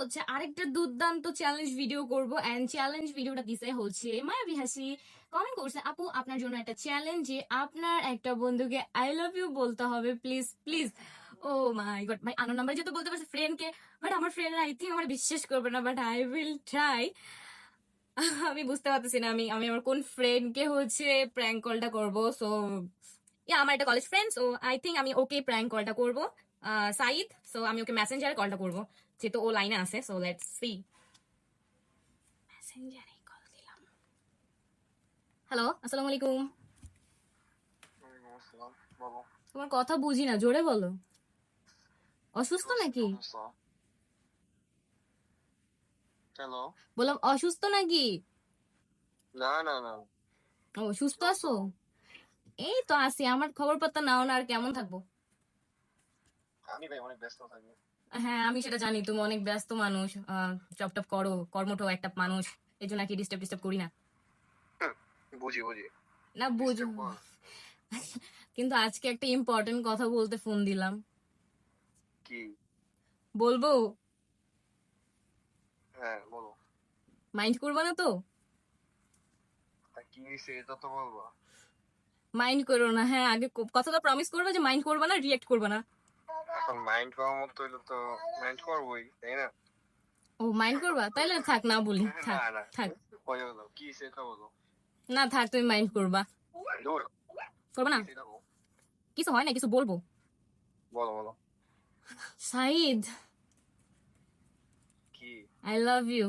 হচ্ছে আরেকটা দুর্দান্ত চ্যালেঞ্জ ভিডিও করব এন্ড চ্যালেঞ্জ ভিডিওটা দিছে হচ্ছে মায়াবী হাসি কমেন্ট করছে, আপু, আপনার জন্য একটা চ্যালেঞ্জ যে আপনার একটা বন্ধুকে আই লাভ ইউ বলতে হবে please please oh my god ভাই আনো নাম্বার যেহেতু বলতে পারছে ফ্রেন্ডকে বাট আমার ফ্রেন্ড আই থিঙ্ক আমার বিশ্বাস করবে না বাট আই উইল ট্রাই আমি বুঝতে পারতেছি না, আমি আমি আমার কোন ফ্রেন্ডকে হচ্ছে প্র্যাঙ্ক কলটা করব সো আমার একটা college friend so I think আমি ওকে প্র্যাঙ্ক কলটা করব। সাইদ সো আমি ওকে মেসেঞ্জারে কলটা করব। যেহেতু ও লাইনে আছে সো লেটস সি মেসেঞ্জারে কল দিলাম। হ্যালো আসসালামু আলাইকুম। তোমার কথা বুঝি না জোরে বলো। অসুস্থ নাকি? হ্যালো বললাম অসুস্থ নাকি? না না না। ও সুস্থ আছো? এই তো আছি আমার খবর পাত্তা নাও না আর কেমন থাকব আমি ভাই অনেক ব্যস্ত থাকি হ্যাঁ আমি সেটা জানি তুমি অনেক ব্যস্ত মানুষ জব টপ করো কর্মঠ একটা মানুষ এই জন্য কি ডিস্টার্ব ডিস্টার্ব করি না। বুঝি বুঝি। না বুঝো কিন্তু আজকে একটা ইম্পর্টেন্ট কথা বলতে ফোন দিলাম। কি? বলব? হ্যাঁ বলো। মাইন্ড করবা না তো? কি এটা তো বলবা। মাইন্ড করো না হ্যাঁ আগে কথাটা প্রমিস করবে যে মাইন্ড করবা না রিয়েক্ট করবা না। এখন মাইন্ড করার মতো হইলে তো মাইন্ড করবই তাই না? ও মাইন্ড করবা? তাইলে থাক না বলি থাক থাক। কি হয়েছে বলো? না থাক তুমি মাইন্ড করবা। করবা না? কিছু হয় না কিছু বলব? বলো বলো। সাইদ কি? I love you